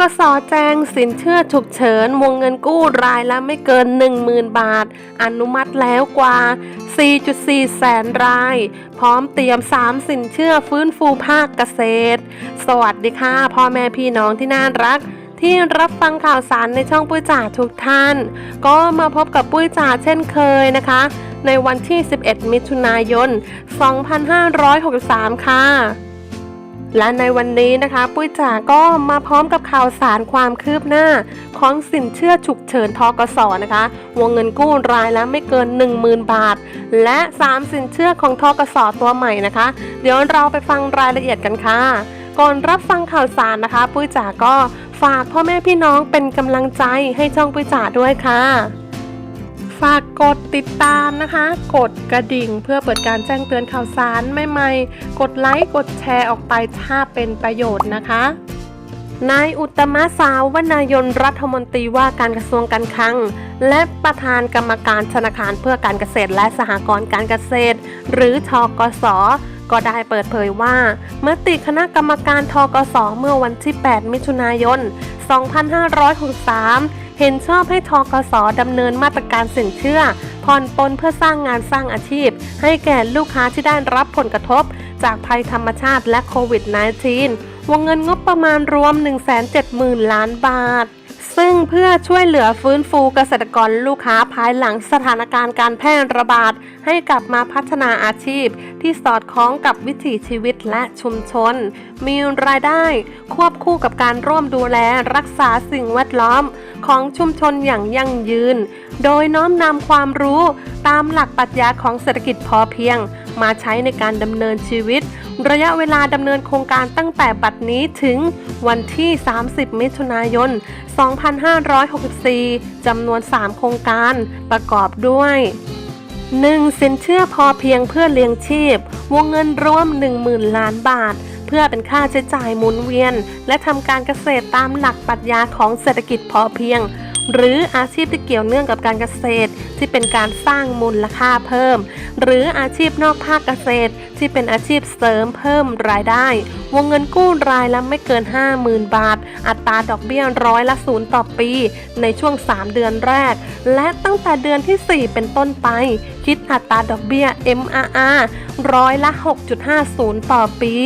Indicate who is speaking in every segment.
Speaker 1: กสแจงสินเชื่อฉุกเฉินวงเงินกู้รายละไม่เกิน 10,000 บาท อนุมัติแล้วกว่า 4.4 แสนราย พร้อมเตรียม 3 สินเชื่อฟื้นฟูภาคเกษตร สวัสดีค่ะพ่อแม่พี่น้องที่น่ารักที่รับฟังข่าวสารในช่องปุ้ยจ่าทุกท่าน ก็มาพบกับปุ้ยจ่าเช่นเคยนะคะ ในวันที่ 11 มิถุนายน 2563 ค่ะ และในวันนี้นะคะ ปุ้ยจ๋าก็มาพร้อมกับข่าวสารความคืบหน้า ของสินเชื่อฉุกเฉินทกสนะคะ วงเงินกู้รายละไม่เกิน 10,000 บาท และ 3 สินเชื่อของทกสตัวใหม่นะคะ เดี๋ยวเราไปฟังรายละเอียดกันค่ะ ก่อนรับฟังข่าวสารนะคะ ปุ้ยจ๋าก็ฝากพ่อแม่พี่น้องเป็นกำลังใจให้ช่องปุ้ยจ๋าด้วยค่ะ ฝากกดติดตามนะคะ กดกระดิ่งเพื่อเปิดการแจ้งเตือนข่าวสารใหม่ๆ กดไลค์กดแชร์ออกไปถ้าเป็นประโยชน์นะคะ นายอุตมะสาววนายนรัฐมนตรีว่าการกระทรวงการคลัง และประธานกรรมการธนาคารเพื่อการเกษตรและสหกรณ์การเกษตร หรือทกสก็ได้เปิดเผยว่า มติคณะกรรมการทกสเมื่อวันที่ 8 มิถุนายน 2563 เห็นชอบให้ทกสดำเนินมาตรการสินเชื่อผ่อนปลนเพื่อสร้างงานสร้างอาชีพ ให้แก่ลูกค้าที่ได้รับผลกระทบ จากภัยธรรมชาติและโควิด -19 วงเงินงบประมาณรวม 170,000 ล้านบาทซึ่งเพื่อช่วยเหลือฟื้นฟูเกษตรกรลูกค้าภายหลังสถานการณ์การแพร่ระบาด ให้กลับมาพัฒนาอาชีพ ที่สอดคล้องกับวิถีชีวิตและชุมชน มีรายได้ควบคู่กับการร่วมดูแลรักษาสิ่งแวดล้อม ของชุมชนอย่างยั่งยืน โดยน้อมนำความรู้ตามหลักปรัชญาของเศรษฐกิจพอเพียง มาใช้ในการดำเนินชีวิต ระยะเวลาดำเนินโครงการตั้งแต่บัดนี้ถึงวันที่ 30 มิถุนายน 2564 จำนวน 3 โครงการประกอบด้วย 1. สินเชื่อพอเพียงเพื่อเลี้ยงชีพ วงเงินรวม 10,000 ล้านบาท เพื่อเป็นค่าใช้จ่ายหมุนเวียน และทำการเกษตรตามหลักปรัชญาของเศรษฐกิจพอเพียง หรืออาชีพที่เกี่ยวเนื่องกับการเกษตร ที่เป็นการสร้างมูลค่าเพิ่ม หรืออาชีพนอกภาคเกษตร ที่เป็นอาชีพเสริมเพิ่มรายได้ วงเงินกู้รายละไม่เกิน 50,000 บาท อัตราดอกเบี้ยร้อยละศูนย์ต่อปี ในช่วง 3 เดือนแรก และตั้งแต่เดือนที่ 4 เป็นต้นไป คิดอัตราดอกเบี้ย MRR ร้อยละ 6.50 ต่อปี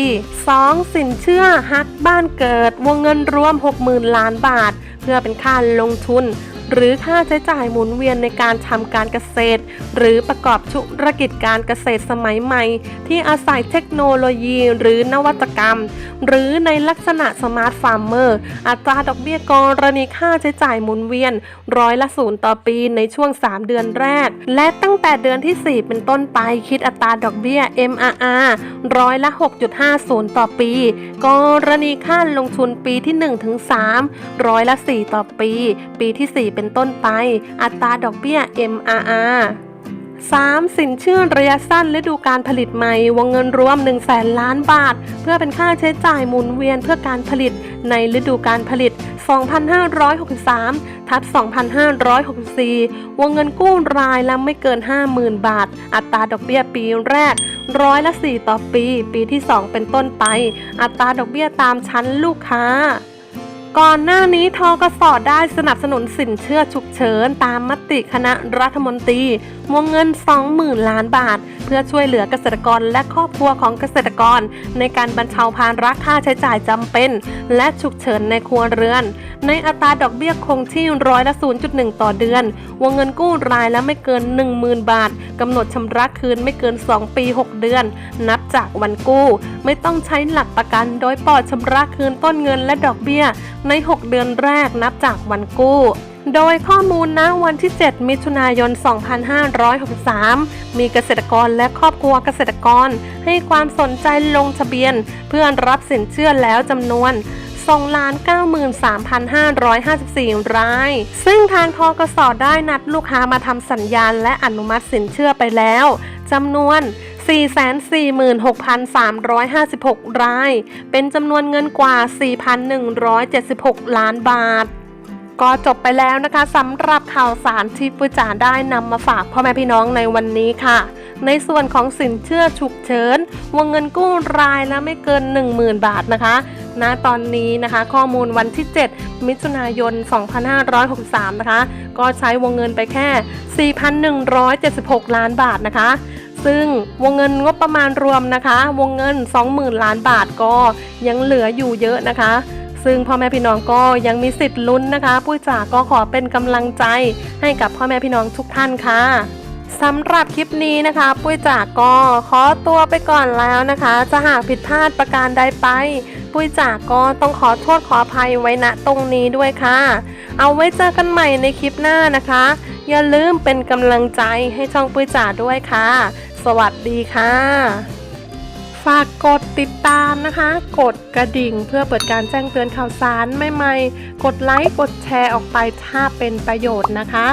Speaker 1: 2. สินเชื่อฮักบ้านเกิด วงเงินรวม 60,000 ล้านบาท พื่อเป็นค่าลงทุน หรือค่าใช้จ่ายหมุนเวียนในการทำการเกษตร หรือประกอบธุรกิจการเกษตรสมัยใหม่ ที่อาศัยเทคโนโลยีหรือนวัตกรรม หรือในลักษณะสมาร์ทฟาร์มเมอร์ อัตราดอกเบี้ยกรณีค่าใช้จ่ายหมุนเวียน ร้อยละศูนย์ต่อปีในช่วง 3 เดือนแรก และตั้งแต่เดือนที่ 4 เป็นต้นไปคิดอัตราดอกเบี้ย MRR ร้อยละ 6.50 ต่อปี กรณีค่าลงทุนปีที่1ถึง3ร้อยละ 4 ต่อปี ปีที่ 4เป็นต้นไป อัตราดอกเบี้ย MRR 3. สินเชื่อระยะสั้นฤดูการผลิตใหม่ วงเงินรวม 1 0 0 0 0แสนล้านบาท เพื่อเป็นค่าใช้จ่ายหมุนเวียนเพื่อการผลิตในฤดูการผลิต 2563 ทับ 2564 วงเงินกู้รายละไม่เกิน 50,000 บาท อัตราดอกเบี้ยปีแรกร้อยละ 4 ต่อปี ปีที่ 2 เป็นต้นไป อัตราดอกเบี้ยตามชั้นลูกค้า ก่อนหน้านี้ทกสได้สนับสนุนสินเชื่อฉุกเฉินตามมติคณะรัฐมนตรีวงเงิน 20,000 ล้านบาท เพื่อช่วยเหลือเกษตรกรและครอบครัวของเกษตรกร ในการบรรเทาภาระค่าใช้จ่ายจำเป็น และฉุกเฉินในครัวเรือน ในอัตราดอกเบี้ยคงที่ร้อยละ 0.1 ต่อเดือน วงเงินกู้รายละไม่เกิน 10,000 บาทกำหนดชำระคืนไม่เกิน 2 ปี 6 เดือน นับจากวันกู้ ไม่ต้องใช้หลักประกัน โดยปลอดชำระคืนต้นเงินและดอกเบี้ยใน 6 เดือนแรกนับจากวันกู้ โดยข้อมูลณวันที่ 7 มิถุนายน 2563 มีเกษตรกรและครอบครัวเกษตรกร ให้ความสนใจลงทะเบียน เพื่อรับสินเชื่อแล้วจำนวน293,554 ราย ซึ่งทางทกสได้นัดลูกค้ามาทำสัญญาณและอนุมัติสินเชื่อไปแล้วจำนวน 446,356 ราย เป็นจำนวนเงินกว่า 4,176 ล้านบาท ก็จบไปแล้วนะคะสำหรับข่าวสารที่ปุจาได้นำมาฝากพ่อแม่พี่น้องในวันนี้ค่ะ ในส่วนของสินเชื่อฉุกเฉิน วงเงินกู้รายละไม่เกิน 10,000 บาทนะคะณตอนนี้นะคะข้อมูลวันที่ 7 มิถุนายน 2563 นะคะ ก็ใช้วงเงินไปแค่ 4,176 ล้านบาทนะคะ ซึ่งวงเงินงบประมาณรวมนะคะ วงเงิน 20,000 ล้านบาทก็ยังเหลืออยู่เยอะนะคะ ซึ่งพ่อแม่พี่น้องก็ยังมีสิทธิ์ลุ้นนะคะปุ้ยจ๋าก็ขอเป็นกำลังใจให้กับพ่อแม่พี่น้องทุกท่านค่ะสำหรับคลิปนี้นะคะ ปุ้ยจ๋าก็ขอตัวไปก่อนแล้วนะคะ จะหากผิดพลาดประการใดไป ปุ้ยจ๋าก็ต้องขอโทษขออภัยไว้ณตรงนี้ด้วยค่ะ เอาไว้เจอกันใหม่ในคลิปหน้านะคะ อย่าลืมเป็นกำลังใจให้ช่องปุ้ยจ๋าด้วยค่ะ วัสดีค่ะ ฝากกดติดตามนะคะ กดกระดิ่งเพื่อเปิดการแจ้งเตือนข่าวสารใหม่ๆ กดไลค์ กดแชร์ออกไปถ้าเป็นประโยชน์นะคะ